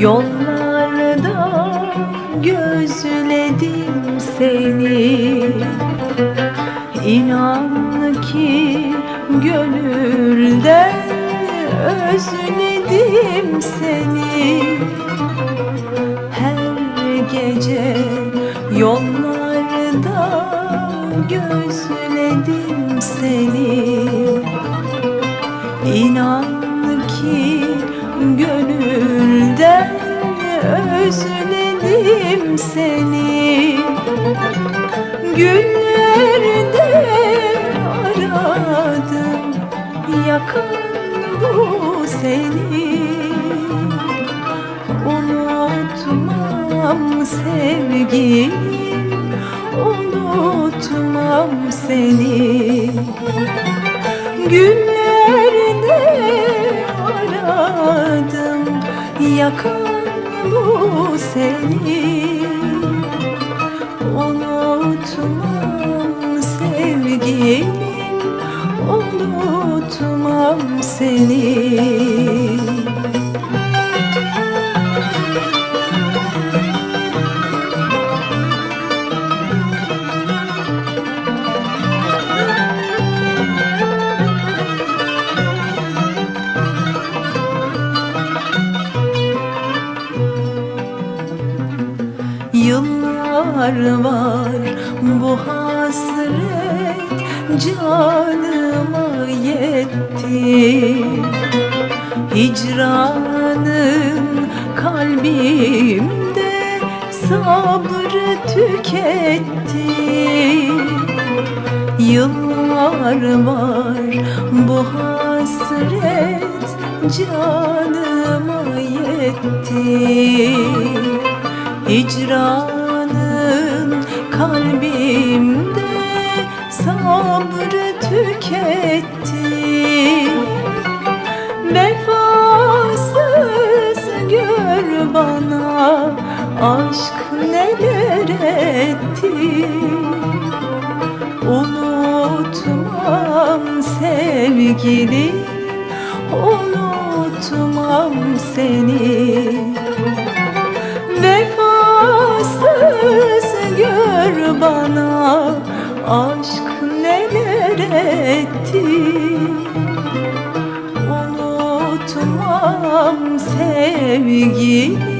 Yollarda gözledim seni. İnan ki gönülden özledim seni. Her gece yollarda gözledim seni. İnan ki gönülden özledim seni. Günlerde aradım yakın bu seni. Unutmam sevgilim Unutmam seni. Günlerde Yakan bu seni. Unutmam sevgilim Unutmam seni Yıllar var bu hasret canıma yetti. Hicranın kalbimde sabrı tüketti. Yıllar var bu hasret canıma yetti Hicranın kalbimde sabrı tüketti. Vefasız gör bana aşk neler etti? Unutmam sevgilim Unutmam seni bana Aşk neler etti? Unutmam sevgilim